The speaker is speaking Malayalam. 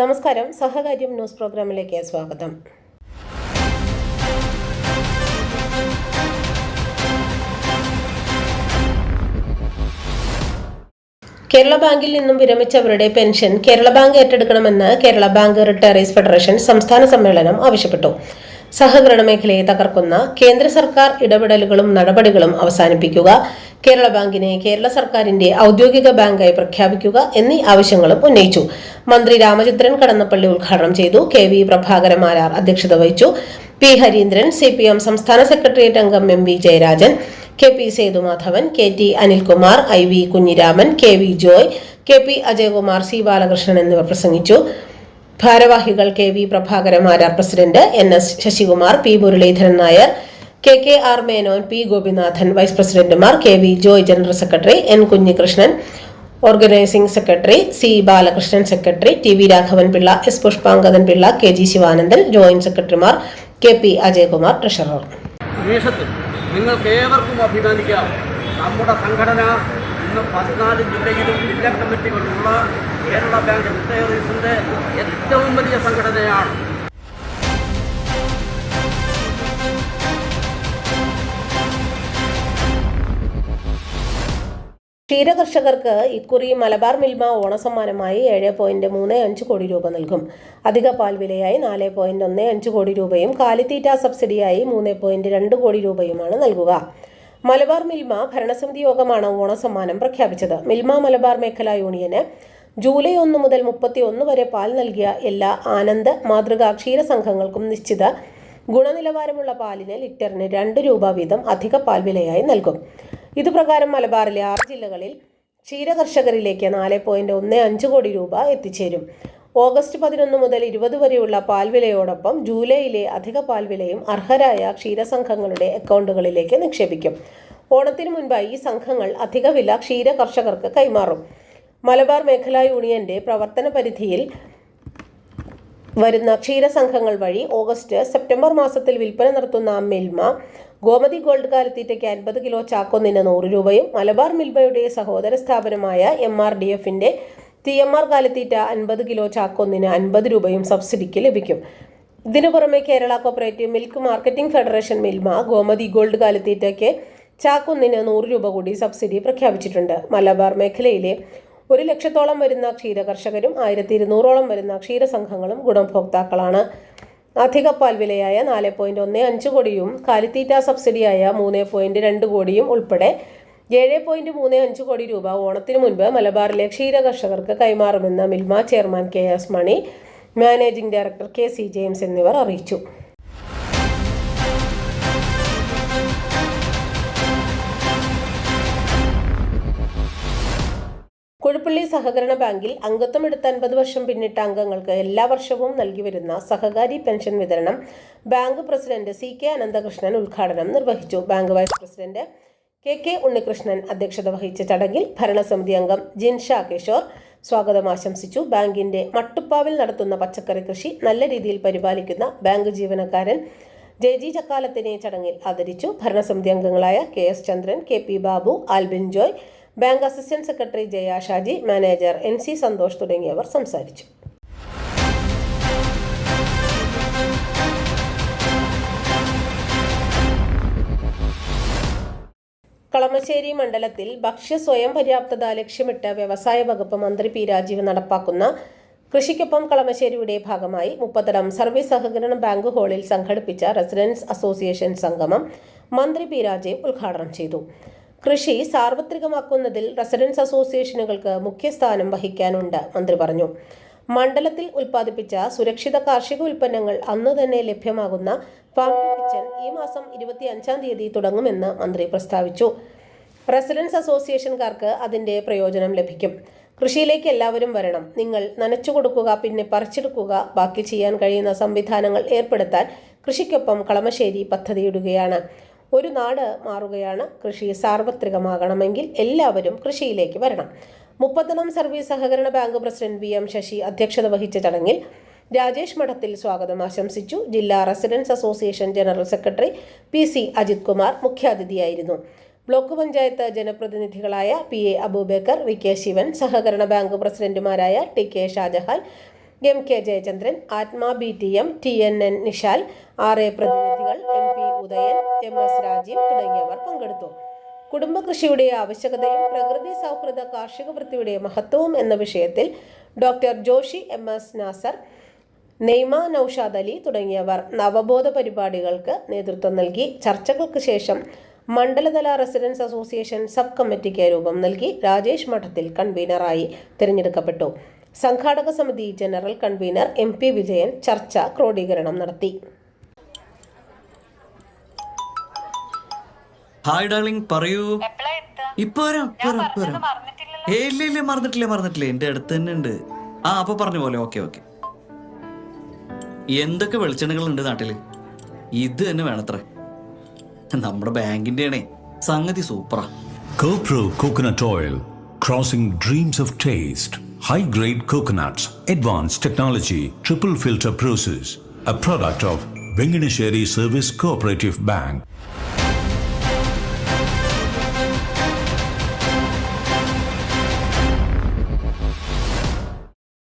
നമസ്കാരം. സഹകാര്യം ന്യൂസ് പ്രോഗ്രാമിലേക്ക് സ്വാഗതം. കേരള ബാങ്കിൽ നിന്നും വിരമിച്ചവരുടെ പെൻഷൻ കേരള ബാങ്ക് ഏറ്റെടുക്കണമെന്ന് കേരള ബാങ്ക് റിട്ടയറീസ് ഫെഡറേഷൻ സംസ്ഥാന സമ്മേളനം ആവശ്യപ്പെട്ടു. സഹകരണ മേഖലയെ തകർക്കുന്ന കേന്ദ്ര സർക്കാർ ഇടപെടലുകളും നടപടികളും അവസാനിപ്പിക്കുക കേരള ബാങ്കിനെ കേരള സർക്കാരിന്റെ ഔദ്യോഗിക ബാങ്കായി പ്രഖ്യാപിക്കുക എന്നീ ആവശ്യങ്ങളും ഉന്നയിച്ചു. മന്ത്രി രാമചന്ദ്രൻ കടന്നപ്പള്ളി ഉദ്ഘാടനം ചെയ്തു. കെ വി പ്രഭാകരൻ മാരാർ അധ്യക്ഷത വഹിച്ചു. P Harindran C P M സംസ്ഥാന സെക്രട്ടേറിയറ്റ് അംഗം M V Jayarajan K P Sethumadhavan K T Anilkumar I V Kunhiraman K V Joy K P Ajayakumar C Balakrishnan എന്നിവർ പ്രസംഗിച്ചു. ഭാരവാഹികൾ K V Prabhakaran Marar president N S Sasikumar P Muraleedharan Nair K K R Menon P Gopinathan vice പ്രസിഡന്റുമാർ K V Joy general secretary N Kunhikrishnan organising secretary C Balakrishnan secretary T V Raghavan Pillai S Pushpangadan Pillai K G Sivanandan joint സെക്രട്ടറിമാർ കെ പി അജയകുമാർ ട്രഷറർ. നിങ്ങൾക്ക് ഏവർക്കും അഭിമാനിക്കാം. നമ്മുടെ സംഘടന ഇന്ന് പതിനാല് ജില്ലയിലും ജില്ലാ കമ്മിറ്റികളുള്ള കേരള ബാങ്ക് റിട്ടയറീസിന്റെ ഏറ്റവും വലിയ സംഘടനയാണ് ക്ഷീരകർഷകർക്ക് ഇക്കുറി മലബാർ മിൽമ ഓണസമ്മാനമായി ഏഴ് പോയിന്റ് മൂന്ന് അഞ്ച് കോടി രൂപ നൽകും. അധിക പാൽ വിലയായി നാല് പോയിന്റ് ഒന്ന് അഞ്ച് കോടി രൂപയും കാലിത്തീറ്റ സബ്സിഡിയായി മൂന്ന് പോയിന്റ് രണ്ട് കോടി രൂപയുമാണ് നൽകുക. മലബാർ മിൽമ ഭരണസമിതി യോഗമാണ് ഓണസമ്മാനം പ്രഖ്യാപിച്ചത്. മിൽമ മലബാർ മേഖലാ യൂണിയന് ജൂലൈ ഒന്ന് മുതൽ മുപ്പത്തി ഒന്ന് വരെ പാൽ നൽകിയ എല്ലാ ആനന്ദ് മാതൃകാ ക്ഷീര സംഘങ്ങൾക്കും നിശ്ചിത ഗുണനിലവാരമുള്ള പാലിന് ലിറ്ററിന് രണ്ട് രൂപ വീതം അധിക പാൽ വിലയായി നൽകും. ഇതുപ്രകാരം മലബാറിലെ ആറ് ജില്ലകളിൽ ക്ഷീരകർഷകരിലേക്ക് നാല് പോയിന്റ് ഒന്ന് അഞ്ച് കോടി രൂപ എത്തിച്ചേരും. ഓഗസ്റ്റ് പതിനൊന്ന് മുതൽ ഇരുപത് വരെയുള്ള പാൽ വിലയോടൊപ്പം ജൂലൈയിലെ അധിക പാൽ വിലയും അർഹരായ ക്ഷീരസംഘങ്ങളുടെ അക്കൗണ്ടുകളിലേക്ക് നിക്ഷേപിക്കും. ഓണത്തിന് മുൻപായി ഈ സംഘങ്ങൾ അധിക വില ക്ഷീര കർഷകർക്ക് കൈമാറും. മലബാർ മേഖലാ യൂണിയന്റെ പ്രവർത്തന പരിധിയിൽ വരുന്ന ക്ഷീരസംഘങ്ങൾ വഴി ഓഗസ്റ്റ് സെപ്റ്റംബർ മാസത്തിൽ വിൽപ്പന നടത്തുന്ന മിൽമ ഗോമതി ഗോൾഡ് കാലത്തീറ്റയ്ക്ക് അൻപത് കിലോ ചാക്കൊന്നിന് നൂറ് രൂപയും മലബാർ മിൽമയുടെ സഹോദര സ്ഥാപനമായ എം ആർ ഡി എഫിന്റെ ടി എം ആർ കാലത്തീറ്റ അൻപത് കിലോ ചാക്കൊന്നിന് അൻപത് രൂപയും സബ്സിഡിക്ക് ലഭിക്കും. ഇതിനു പുറമെ Kerala cooperative milk marketing federation Milma Gomathi gold കാലത്തീറ്റയ്ക്ക് ചാക്കൊന്നിന് നൂറ് രൂപ കൂടി സബ്സിഡി പ്രഖ്യാപിച്ചിട്ടുണ്ട്. മലബാർ മേഖലയിലെ ഒരു ലക്ഷത്തോളം വരുന്ന ക്ഷീരകർഷകരും ആയിരത്തി ഇരുന്നൂറോളം വരുന്ന ക്ഷീരസംഘങ്ങളും ഗുണഭോക്താക്കളാണ്. അധിക പാൽ വിലയായ നാല് പോയിന്റ് ഒന്ന് അഞ്ച് കോടിയും കാലിത്തീറ്റ സബ്സിഡിയായ മൂന്ന് പോയിന്റ് രണ്ട് കോടിയും ഉൾപ്പെടെ ഏഴ് പോയിന്റ് മൂന്ന് അഞ്ച് കോടി രൂപ ഓണത്തിന് മുൻപ് മലബാറിലെ ക്ഷീരകർഷകർക്ക് കൈമാറുമെന്ന് Milma chairman K S Mani managing director K C James എന്നിവർ അറിയിച്ചു. കുഴുപ്പള്ളി സഹകരണ ബാങ്കിൽ അംഗത്വം എടുത്ത അൻപത് വർഷം പിന്നിട്ട അംഗങ്ങൾക്ക് എല്ലാ വർഷവും നൽകി വരുന്ന സഹകാരി പെൻഷൻ വിതരണം bank president C K Ananthakrishnan ഉദ്ഘാടനം നിർവഹിച്ചു. Bank vice president K K Unnikrishnan അധ്യക്ഷത വഹിച്ച ചടങ്ങിൽ ഭരണസമിതി അംഗം ജിൻഷ കിഷോർ സ്വാഗതം ആശംസിച്ചു. ബാങ്കിന്റെ മട്ടുപ്പാവിൽ നടത്തുന്ന പച്ചക്കറി കൃഷി നല്ല രീതിയിൽ പരിപാലിക്കുന്ന ബാങ്ക് ജീവനക്കാരൻ ജെ ജി ചക്കാലത്തിനെ ചടങ്ങിൽ ആദരിച്ചു ഭരണസമിതി അംഗങ്ങളായ K S Chandran K P Babu Albin Joy bank assistant secretary Jaya Shaji manager N C Santhosh തുടങ്ങിയവർ സംസാരിച്ചു. കളമശ്ശേരി മണ്ഡലത്തിൽ ഭക്ഷ്യ സ്വയം പര്യാപ്തത ലക്ഷ്യമിട്ട് വ്യവസായ വകുപ്പ് മന്ത്രി പി രാജീവ് നടപ്പാക്കുന്ന കൃഷിക്കൊപ്പം കളമശ്ശേരിയുടെ ഭാഗമായി മുപ്പത്തടം സർവീസ് സഹകരണ ബാങ്ക് ഹാളിൽ സംഘടിപ്പിച്ച റെസിഡൻസ് അസോസിയേഷൻ സംഗമം മന്ത്രി പി രാജീവ് ഉദ്ഘാടനം ചെയ്തു. കൃഷി സാർവത്രികമാക്കുന്നതിൽ റെസിഡൻസ് അസോസിയേഷനുകൾക്ക് മുഖ്യസ്ഥാനം വഹിക്കാനുണ്ട് മന്ത്രി പറഞ്ഞു. മണ്ഡലത്തിൽ ഉൽപ്പാദിപ്പിച്ച സുരക്ഷിത കാർഷിക ഉൽപ്പന്നങ്ങൾ അന്ന് തന്നെ ലഭ്യമാകുന്ന ഫാം കിച്ചൺ ഈ മാസം ഇരുപത്തി അഞ്ചാം തീയതി തുടങ്ങുമെന്ന് മന്ത്രി പ്രസ്താവിച്ചു. റെസിഡൻസ് അസോസിയേഷൻകാർക്ക് അതിന്റെ പ്രയോജനം ലഭിക്കും. കൃഷിയിലേക്ക് എല്ലാവരും വരണം. നിങ്ങൾ നനച്ചു കൊടുക്കുക പിന്നെ പറിച്ചെടുക്കുക ബാക്കി ചെയ്യാൻ കഴിയുന്ന സംവിധാനങ്ങൾ ഏർപ്പെടുത്താൻ കൃഷിക്കൊപ്പം കളമശ്ശേരി പദ്ധതിയിടുകയാണ്. ഒരു നാട് മാറുകയാണ്. കൃഷി സാർവത്രികമാകണമെങ്കിൽ എല്ലാവരും കൃഷിയിലേക്ക് വരണം. മുപ്പത്തൊന്നാം സർവീസ് സഹകരണ bank president V M Sasi അധ്യക്ഷത വഹിച്ച ചടങ്ങിൽ രാജേഷ് മഠത്തിൽ സ്വാഗതം ആശംസിച്ചു. ജില്ലാ residents association general secretary P C Ajith Kumar മുഖ്യാതിഥിയായിരുന്നു. Block panchayat ജനപ്രതിനിധികളായ P A Abubacker V K Sivan സഹകരണ ബാങ്ക് പ്രസിഡന്റുമാരായ T K Shajahan M K Jayachandran ATMA B T M T N N Nishal R A പ്രതിനിധികൾ M P Udayan M S Rajeev തുടങ്ങിയവർ പങ്കെടുത്തു. കുടുംബ കൃഷിയുടെ ആവശ്യകതയും പ്രകൃതി സൗഹൃദ കാർഷിക വൃത്തിയുടെ മഹത്വവും എന്ന വിഷയത്തിൽ doctor Joshi M S Nasar Naima Noushad Ali തുടങ്ങിയവർ നവബോധ പരിപാടികൾക്ക് നേതൃത്വം നൽകി. ചർച്ചകൾക്ക് ശേഷം മണ്ഡലതല റെസിഡൻസ് അസോസിയേഷൻ സബ് കമ്മിറ്റിക്ക് രൂപം നൽകി. രാജേഷ് മഠത്തിൽ കൺവീനറായി തിരഞ്ഞെടുക്കപ്പെട്ടു. സംഘാടക സമിതി general convener M P Vijayan ചർച്ച ക്രോഡീകരണം നടത്തി. ഹായ് ഡാർലിംഗ് പറയൂ? ഇപ്പൊ വരാം ഇല്ല ഇല്ല മറന്നിട്ടില്ല മറന്നിട്ടില്ല. എന്റെ അടുത്ത് തന്നെ ഉണ്ട്. ആ അപ്പൊ പറഞ്ഞ പോലെ ഓക്കെ ഓക്കെ. എന്തൊക്കെ വെളിച്ചെണ്ണകൾ ഉണ്ട് നാട്ടിൽ? ഇത് തന്നെ വേണത്രേ. നമ്മുടെ ബാങ്കിന്റെ ആണേ സംഗതി സൂപ്പറാ. Kopro coconut oil crossing dreams of taste. High grade coconuts, advanced technology, triple filter process. A product of Venganesheri Service Cooperative Bank.